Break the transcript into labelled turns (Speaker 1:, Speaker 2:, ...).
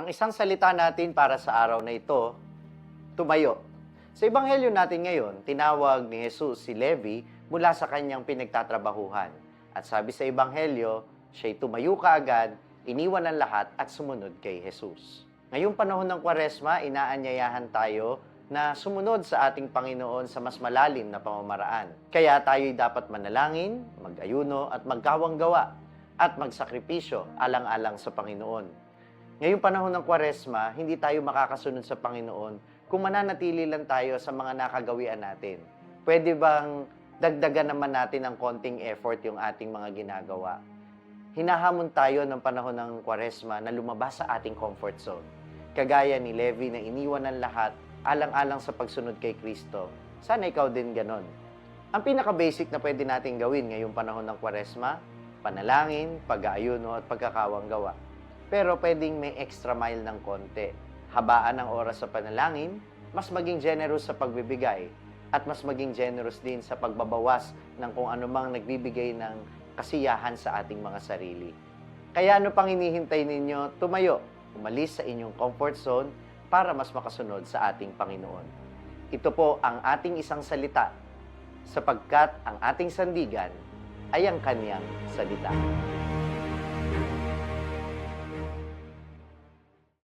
Speaker 1: Ang isang salita natin para sa araw na ito, tumayo. Sa ebanghelyo natin ngayon, tinawag ni Jesus si Levi mula sa kanyang pinagtatrabahuhan. At sabi sa ebanghelyo, siya'y tumayo kaagad, iniwan ang lahat at sumunod kay Jesus. Ngayong panahon ng Kwaresma, inaanyayahan tayo na sumunod sa ating Panginoon sa mas malalim na pamamaraan. Kaya tayo'y dapat manalangin, mag-ayuno at magkawang gawa at magsakripisyo alang-alang sa Panginoon. Ngayong panahon ng Kwaresma, hindi tayo makakasunod sa Panginoon kung mananatili lang tayo sa mga nakagawian natin. Pwede bang dagdagan naman natin ng konting effort yung ating mga ginagawa? Hinahamon tayo ng panahon ng Kwaresma na lumabas sa ating comfort zone. Kagaya ni Levi na iniwan ng lahat alang-alang sa pagsunod kay Kristo. Sana ikaw din ganon. Ang pinaka-basic na pwede natin gawin ngayong panahon ng Kwaresma, panalangin, pag-aayuno at pagkakawang gawa. Pero pwedeng may extra mile ng konti. Habaan ang oras sa panalangin, mas maging generous sa pagbibigay, at mas maging generous din sa pagbabawas ng kung anumang nagbibigay ng kasiyahan sa ating mga sarili. Kaya ano pang hinihintay ninyo? Tumayo, umalis sa inyong comfort zone para mas makasunod sa ating Panginoon. Ito po ang ating isang salita sapagkat ang ating sandigan ay ang kanyang salita.